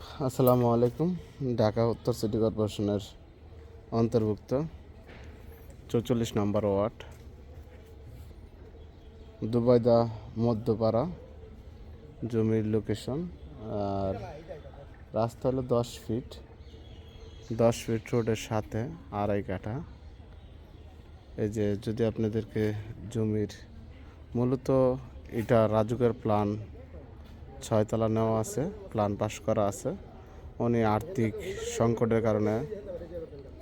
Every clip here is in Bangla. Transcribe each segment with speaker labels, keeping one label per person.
Speaker 1: আসসালামু আলাইকুম, ঢাকা উত্তর সিটি কর্পোরেশনের অন্তর্ভুক্ত চৌচল্লিশ নম্বর ওয়ার্ড দুবাইদা মধ্যপাড়া, জমির লোকেশন আর রাস্তা হলো দশ ফিট দশ ফিট রোডের সাথে আড়াই কাঠা। এই যে যদি আপনাদেরকে জমির মূলত এটা রাজুকের প্ল্যান ছয়তলা নেওয়া আছে প্ল্যান পাস করা আছে। উনি আর্থিক সংকটের কারণে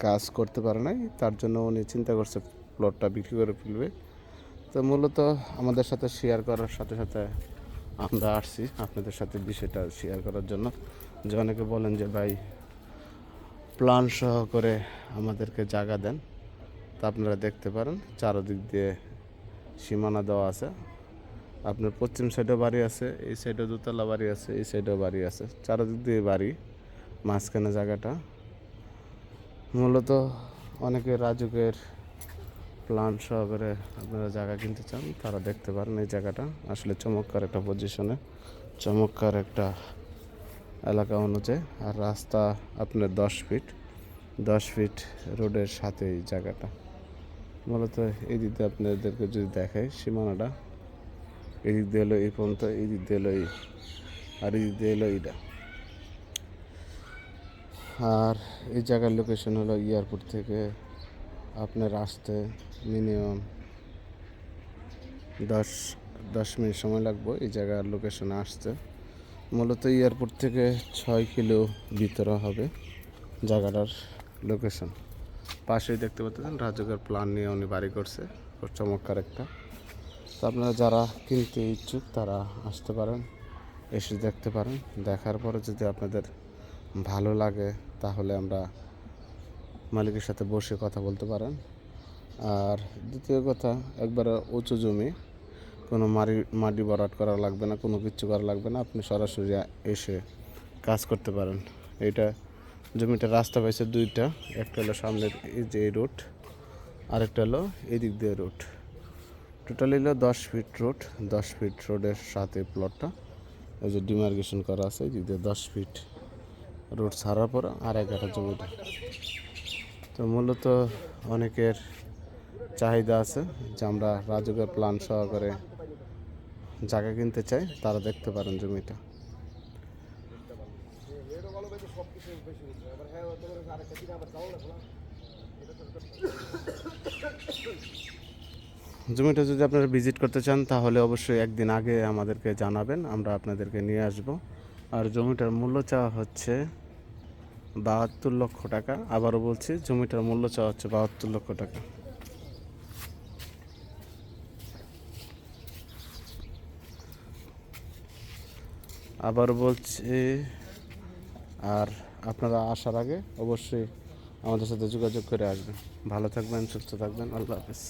Speaker 1: কাজ করতে পারে নাই, তার জন্য উনি চিন্তা করছে প্লটটা বিক্রি করে ফেলবে। তো মূলত আমাদের সাথে শেয়ার করার সাথে সাথে আমরা আসছি আপনাদের সাথে বিষয়টা শেয়ার করার জন্য। যে অনেকে বলেন যে, ভাই প্ল্যান সহ করে আমাদেরকে জায়গা দেন। তা আপনারা দেখতে পারেন, চারদিক দিয়ে সীমানা দেওয়া আছে। আপনার পশ্চিম সাইডেও বাড়ি আছে, এই সাইডেও দোতলা বাড়ি আছে, এই সাইডেও বাড়ি আছে। চারদিক দিয়ে বাড়ি, মাঝখানে জায়গাটা। মূলত অনেকে রাজুকের প্ল্যান সহকারে আপনারা জায়গা কিনতে চান, তারা দেখতে পারেন এই জায়গাটা। আসলে চমৎকার একটা পজিশনে চমৎকার একটা এলাকা অনুযায়ী। আর রাস্তা আপনার দশ ফিট দশ ফিট রোডের সাথে এই জায়গাটা। মূলত এই দিকে আপনাদেরকে যদি দেখাই, সীমানাটা এদিক দিয়ে এলো এই পর্যন্ত এই দিক দিয়ে এলো এই, আর এই দিক দিয়ে এলো এইটা। আর এই জায়গার লোকেশন হলো এয়ারপোর্ট থেকে আপনার আসতে মিনিমাম দশ দশ মিনিট সময় লাগবে এই জায়গার লোকেশনে আসতে। মূলত এয়ারপোর্ট থেকে ছয় কিলো ভিতরে হবে জায়গাটার লোকেশন পাশেই দেখতে পাচ্ছেন, রাজুকের প্ল্যান নিয়ে উনি বাড়ি করছে, খুব চমৎকার একটা। তো আপনারা যারা কিনতে ইচ্ছুক তারা আসতে পারেন, এসে দেখতে পারেন। দেখার পরে যদি আপনাদের ভালো লাগে তাহলে আমরা মালিকের সাথে বসে কথা বলতে পারেন। আর দ্বিতীয় কথা, একবারে উঁচু জমি, কোনো মারি মাটি বরাট করা লাগবে না, কোনো কিচ্ছু করা লাগবে না, আপনি সরাসরি এসে কাজ করতে পারেন। এটা জমিটা রাস্তা পাইছে দুইটা, একটা হলো সামনের এই যে রুট, আরেকটা হলো এই দিক দিয়ে রুট। টোটাল হলো দশ ফিট রোড দশ ফিট রোডের সাথে প্লটটা এই যে ডিমার্গেশন করা আছে যদি দশ ফিট রোড ছাড়ার পর আর একটা জমিটা তো মূলত অনেকের চাহিদা আছে যে আমরা রাজুকের প্ল্যান সহকারে জায়গা কিনতে চাই তারা দেখতে পারেন জমিটা জমিটা যদি আপনারা ভিজিট করতে চান, তাহলে অবশ্যই একদিন আগে আমাদেরকে জানাবেন, আমরা আপনাদেরকে নিয়ে আসব। আর জমিটার মূল্য চাওয়া হচ্ছে বাহাত্তর লক্ষ টাকা। আবারও বলছি, জমিটার মূল্য চাওয়া হচ্ছে বাহাত্তর লক্ষ টাকা। আবার বলছি, আর আপনারা আসার আগে অবশ্যই আমাদের সাথে যোগাযোগ করে আসবেন। ভালো থাকবেন, সুস্থ থাকবেন, আল্লাহ হাফিজ।